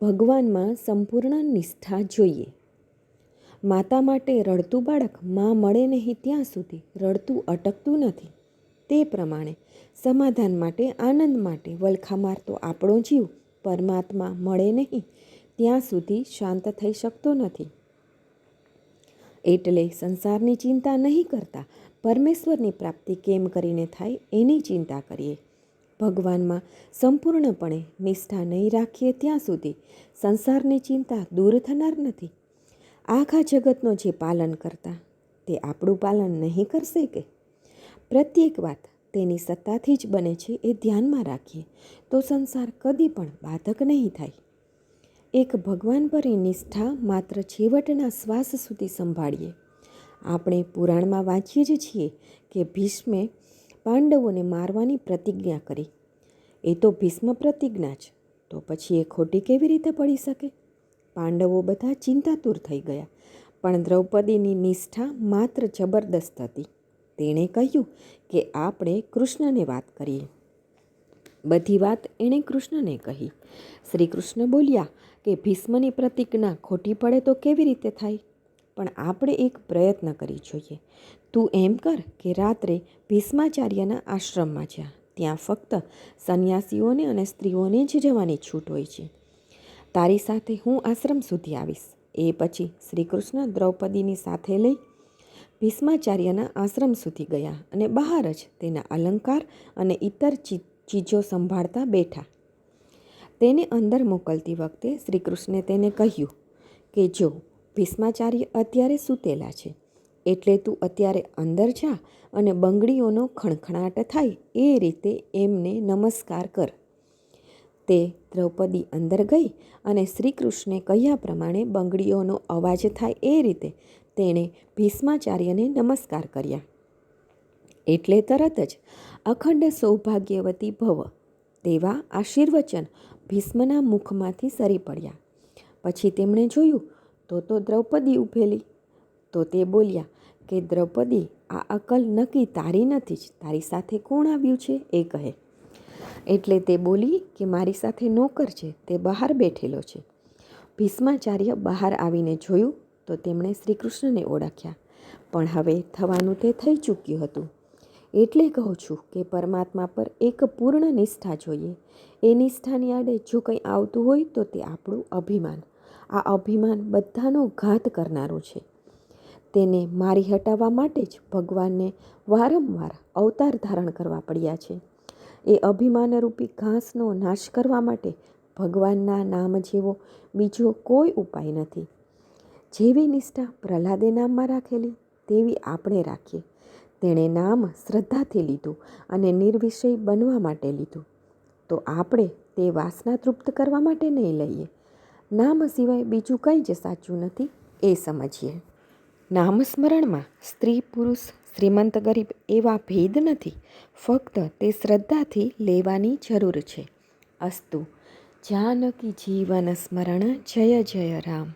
ભગવાનમાં સંપૂર્ણ નિષ્ઠા જોઈએ. માતા માટે રડતું બાળકમાં મળે નહીં ત્યાં સુધી રડતું અટકતું નથી. તે પ્રમાણે સમાધાન માટે, આનંદ માટે વલખા મારતો આપણો જીવ પરમાત્મા મળે નહીં ત્યાં સુધી શાંત થઈ શકતો નથી. એટલે સંસારની ચિંતા નહીં કરતા પરમેશ્વરની પ્રાપ્તિ કેમ કરીને થાય એની ચિંતા કરીએ. ભગવાનમાં સંપૂર્ણપણે નિષ્ઠા નહીં રાખીએ ત્યાં સુધી સંસારની ચિંતા દૂર થનાર નથી. આખા જગતનો જે પાલન કરતા તે આપણું પાલન નહીં કરશે કે? પ્રત્યેક વાત તેની સત્તાથી જ બને છે એ ધ્યાનમાં રાખીએ તો સંસાર કદી પણ બાધક નહીં થાય. એક ભગવાન પરની નિષ્ઠા માત્ર છેવટના શ્વાસ સુધી સંભાળીએ. આપણે પુરાણમાં વાંચીએ જ છીએ કે ભીષ્મે પાંડવોને મારવાની પ્રતિજ્ઞા કરી. એ તો ભીષ્મ પ્રતિજ્ઞા જ તો પછી એ ખોટી કેવી રીતે પડી શકે? પાંડવો બધા ચિંતાતુર થઈ ગયા. પણ દ્રૌપદીની નિષ્ઠા માત્ર જબરદસ્ત હતી. તેણે કહ્યું કે આપણે કૃષ્ણને વાત કરીએ. બધી વાત એણે કૃષ્ણને કહી. શ્રી કૃષ્ણ બોલ્યા કે ભીષ્મની પ્રતિજ્ઞા ખોટી પડે તો કેવી રીતે થાય? પણ આપણે એક પ્રયત્ન કરી જોઈએ. તું એમ કર કે રાત્રે ભીષ્માચાર્યના આશ્રમમાં જા. ત્યાં ફક્ત સંન્યાસીઓને અને સ્ત્રીઓને જ જવાની છૂટ હોય છે. તારી સાથે હું આશ્રમ સુધી આવીશ. એ પછી શ્રીકૃષ્ણ દ્રૌપદીની સાથે લઈ ભીષ્માચાર્યના આશ્રમ સુધી ગયા અને બહાર જ તેના અલંકાર અને ઇતર ચીજો સંભાળતા બેઠા. તેને અંદર મોકલતી વખતે શ્રીકૃષ્ણે તેને કહ્યું કે જો ભીષ્માચાર્ય અત્યારે સૂતેલા છે. એટલે તું અત્યારે અંદર જા અને બંગડીઓનો ખણખણાટ થાય એ રીતે એમને નમસ્કાર કર. તે દ્રૌપદી અંદર ગઈ અને શ્રી કૃષ્ણે કહ્યા પ્રમાણે બંગડીઓનો અવાજ થાય એ રીતે તેણે ભીષ્માચાર્યને નમસ્કાર કર્યા. એટલે તરત જ અખંડ સૌભાગ્યવતી ભવ તેવા આશીર્વચન ભીષ્મના મુખમાંથી સરી પડ્યા. પછી તેમણે જોયું તો તો દ્રૌપદી ઉભેલી. તો તે બોલ્યા, કે દ્રૌપદી, આ અકલ નક્કી તારી નથી જ. તારી સાથે કોણ આવ્યું છે એ કહે. એટલે તે બોલી કે, મારી સાથે નોકર છે, તે બહાર બેઠેલો છે. ભીષ્માચાર્ય બહાર આવીને જોયું તો તેમણે શ્રી કૃષ્ણને ઓળખ્યા. પણ હવે થવાનું તે થઈ ચૂક્યું હતું. એટલે કહું છું કે, પરમાત્મા પર એક પૂર્ણ નિષ્ઠા જોઈએ. એ નિષ્ઠાની આડે જો કંઈ આવતું હોય તો તે આપણું અભિમાન. આ અભિમાન બધાનો ઘાત કરનારું છે. તેને મારી હટાવવા માટે જ ભગવાનને વારંવાર અવતાર ધારણ કરવા પડ્યા છે. એ અભિમાનરૂપી ઘાસનો નાશ કરવા માટે ભગવાનના નામ જેવો બીજો કોઈ ઉપાય નથી. જેવી નિષ્ઠા પ્રહલાદે નામમાં રાખેલી, તેવી આપણે રાખીએ. તેણે નામ શ્રદ્ધાથી લીધું અને નિર્વિષય બનવા માટે લીધું. તો આપણે તે વાસના તૃપ્ત કરવા માટે નહીં લઈએ. નામ સિવાય બીજું કંઈ જ સાચું નથી એ સમજીએ. નામસ્મરણમાં સ્ત્રી, પુરુષ, શ્રીમંત, ગરીબ એવા ભેદ નથી. ફક્ત તે શ્રદ્ધાથી લેવાની જરૂર છે. અસ્તુ, જાનકી જીવન સ્મરણ જય જય રામ.